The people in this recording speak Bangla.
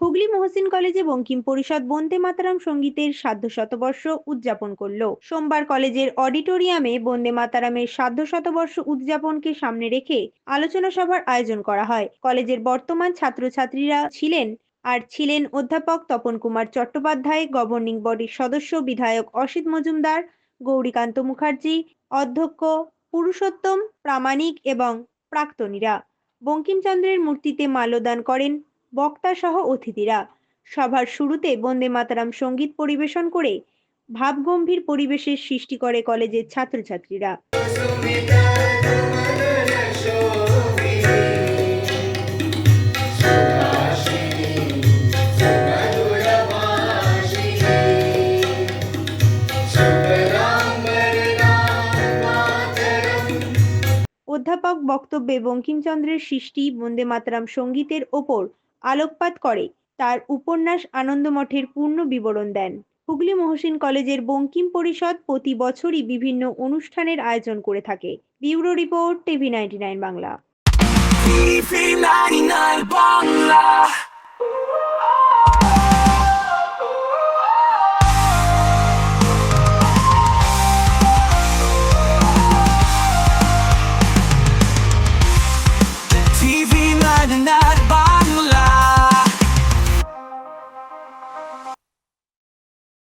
হুগলি মহসিন কলেজে বঙ্কিম পরিষদ বন্দে মাতারাম সঙ্গীতের সাধ্য শতবর্ষ উদযাপন করল। সোমবার কলেজের অডিটোরিয়ামে বন্দে মাতারামের সাধ্য শতবর্ষ উদযাপনকে সামনে রেখে আলোচনা সভার আয়োজন করা হয়। কলেজের বর্তমান ছাত্রছাত্রীরা ছিলেন আর ছিলেন অধ্যাপক তপন কুমার চট্টোপাধ্যায় গভর্নিং বডির সদস্য বিধায়ক অসিত মজুমদার, গৌরীকান্ত মুখার্জি, অধ্যক্ষ পুরুষোত্তম, প্রামাণিক এবং প্রাক্তনীরা। বঙ্কিমচন্দ্রের মূর্তিতে মাল্যদান করেন বক্তা সহ অতিথিরা। সভার শুরুতে বন্দে মাতারাম সংগীত পরিবেশন করে ভাবগম্ভীর পরিবেশের সৃষ্টি করে কলেজের ছাত্রছাত্রীরা। অধ্যাপক বক্তব্যে বঙ্কিমচন্দ্রের সৃষ্টি বন্দে মাতরাম সঙ্গীতের ওপর আলোকপাত করে। তার উপন্যাস আনন্দমঠের পূর্ণ বিবরণ দেন। হুগলি মহসিন কলেজের বঙ্কিম পরিষদ প্রতি বছরই বিভিন্ন অনুষ্ঠানের আয়োজন করে থাকে। Bureau report TV ninety nine TV 99 Bangla.